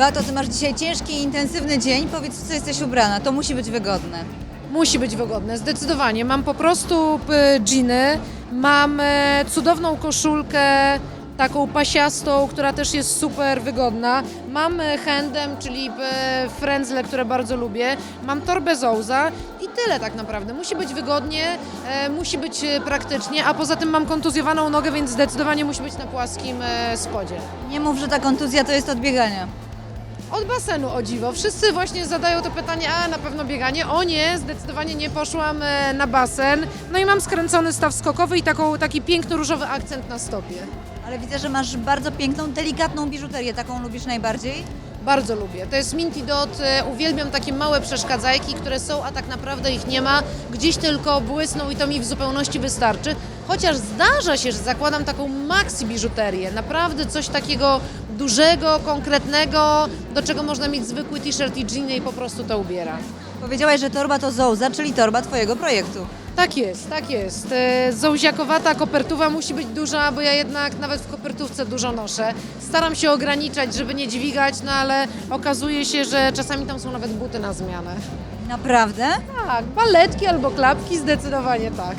Beato, ty masz dzisiaj ciężki i intensywny dzień. Powiedz, w co jesteś ubrana. To musi być wygodne. Musi być wygodne, zdecydowanie. Mam po prostu y, dżiny, mam e, cudowną koszulkę, taką pasiastą, która też jest super wygodna. Mam e, handem, czyli e, frędzle, które bardzo lubię. Mam torbę Zouza i tyle tak naprawdę. Musi być wygodnie, musi być praktycznie, a poza tym mam kontuzjowaną nogę, więc zdecydowanie musi być na płaskim spodzie. Nie mów, że ta kontuzja to jest od biegania. Od basenu o dziwo. Wszyscy właśnie zadają to pytanie, a na pewno bieganie. O nie, zdecydowanie nie poszłam e, na basen. No i mam skręcony staw skokowy i taką, taki piękny różowy akcent na stopie. Ale widzę, że masz bardzo piękną, delikatną biżuterię. Taką lubisz najbardziej? Bardzo lubię. To jest Minty Dot. e, Uwielbiam takie małe przeszkadzajki, które są, a tak naprawdę ich nie ma. Gdzieś tylko błysną i to mi w zupełności wystarczy. Chociaż zdarza się, że zakładam taką maxi biżuterię. Naprawdę coś takiego dużego, konkretnego, do czego można mieć zwykły t-shirt i jeany i po prostu to ubiera. Powiedziałaś, że torba to Zouza, czyli torba twojego projektu. Tak jest, tak jest. E, Zołziakowata kopertuwa musi być duża, bo ja jednak nawet w kopertówce dużo noszę. Staram się ograniczać, żeby nie dźwigać, no ale okazuje się, że czasami tam są nawet buty na zmianę. Naprawdę? Tak, baletki albo klapki, zdecydowanie tak.